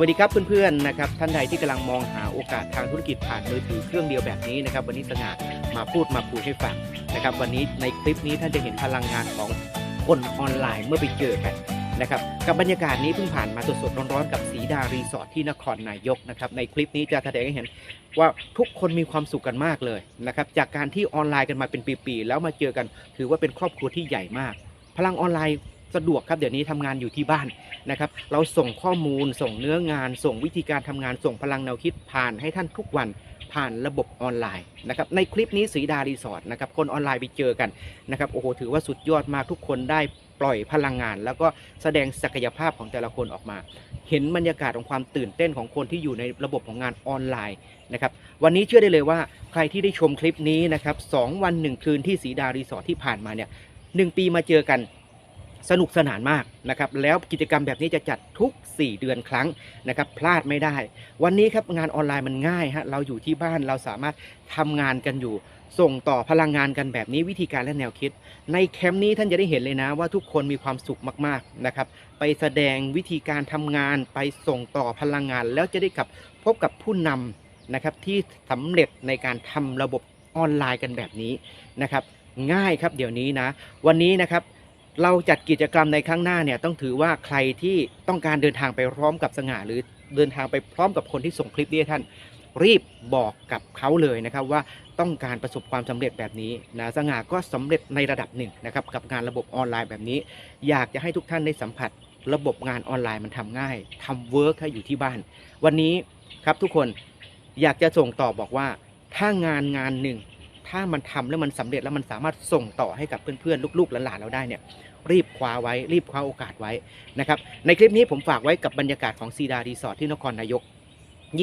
วัสดีครับเพื่อนๆนะครับท่านใดที่กำลังมองหาโอกาสทางธุรกิจผ่านมือถือเครื่องเดียวแบบนี้นะครับวันนี้สง่ามาพูดมาคุยให้ฟังนะครับวันนี้ในคลิปนี้ท่านจะเห็นพลังงานของคนออนไลน์เมื่อไปเจอกันนะครับกับบรรยากาศนี้เพิ่งผ่านมาสดๆร้อนๆกับสีดารีสอร์ทที่นครนายกนะครับในคลิปนี้จะแสดงให้เห็นว่าทุกคนมีความสุขกันมากเลยนะครับจากการที่ออนไลน์กันมาเป็นปีๆแล้วมาเจอกัน ถือว่าเป็นครอบครัวที่ใหญ่มาก พลังออนไลน์ สะดวกครับเดี๋ยวนี้ทำงานอยู่ที่บ้านนะครับ เราส่งข้อมูล ส่งเนื้องาน ส่งวิธีการทำงาน ส่งพลังแนวคิดผ่านให้ท่านทุกวันผ่านระบบออนไลน์นะครับในคลิปนี้สีดารีสอร์ทนะครับคนออนไลน์ไปเจอกันนะครับโอ้โหถือว่าสุดยอดมากทุกคนได้ปล่อยพลังงาน แล้วก็แสดงศักยภาพของแต่ละคนออกมา เห็นบรรยากาศของความตื่นเต้นของคนที่อยู่ในระบบของงานออนไลน์นะครับวันนี้เชื่อได้เลยว่าใครที่ได้ชมคลิปนี้นะครับสองวันหนึ่งคืนที่สีดารีสอร์ทที่ผ่านมาเนี่ยหนึ่งปีมาเจอกัน สนุกสนานมากนะครับแล้วกิจกรรมแบบนี้จะจัดทุก 4 เดือนครั้งนะครับพลาดไม่ได้ วันนี้ครับงานออนไลน์มันง่ายฮะเราอยู่ที่บ้านเราสามารถทำงานกันอยู่ ส่งต่อพลังงานกันแบบนี้วิธีการและแนวคิด ในแคมป์นี้ท่านจะได้เห็นเลยนะว่าทุกคนมีความสุขมากๆนะครับไปแสดงวิธีการทำงานไปส่งต่อพลังงาน แล้วจะได้กับพบกับผู้นำนะครับที่สำเร็จในการทำระบบออนไลน์กันแบบนี้นะครับง่ายครับเดี๋ยวนี้นะ วันนี้นะครับ เราจัดกิจกรรมในครั้งหน้าเนี่ยต้องถือว่าใครที่ต้องการเดินทางไปพร้อมกับสง่าหรือเดินทางไปพร้อมกับคนที่ส่งคลิปนี้ท่าน รีบบอกกับเขาเลยนะครับว่าต้องการประสบความสำเร็จแบบนี้นะสง่าก็สำเร็จในระดับหนึ่งนะครับกับงานระบบออนไลน์แบบนี้ อยากจะให้ทุกท่านได้สัมผัส ระบบงานออนไลน์มันทำง่ายทำเวิร์กให้อยู่ที่บ้าน วันนี้ครับทุกคนอยากจะส่งต่อบอกว่าถ้างานงานหนึ่ง ถ้ามันทำแล้วมันสำเร็จแล้วมันสามารถส่งต่อให้กับเพื่อนๆลูกๆหลานๆเราได้เนี่ยรีบคว้าไว้ รีบคว้าโอกาสไว้นะครับในคลิปนี้ผมฝากไว้กับบรรยากาศของซีดารีสอร์ทที่นครนายก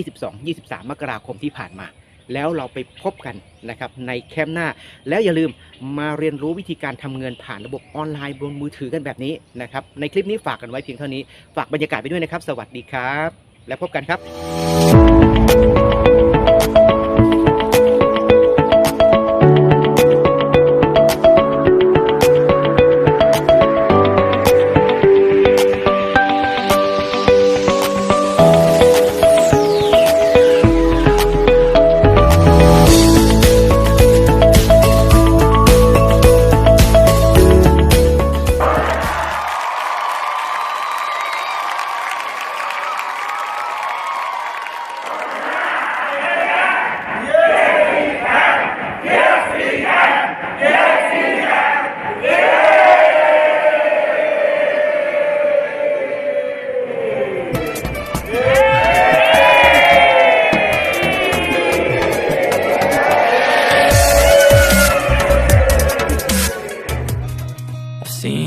22-23 มกราคมที่ผ่านมา แล้วเราไปพบกันนะครับในแคมป์หน้า แล้วอย่าลืมมาเรียนรู้วิธีการทำเงินผ่านระบบออนไลน์บนมือถือกันแบบนี้นะครับในคลิปนี้ฝากกันไว้เพียงเท่านี้ฝากบรรยากาศไปด้วยนะครับ สวัสดีครับ แล้วพบกันครับ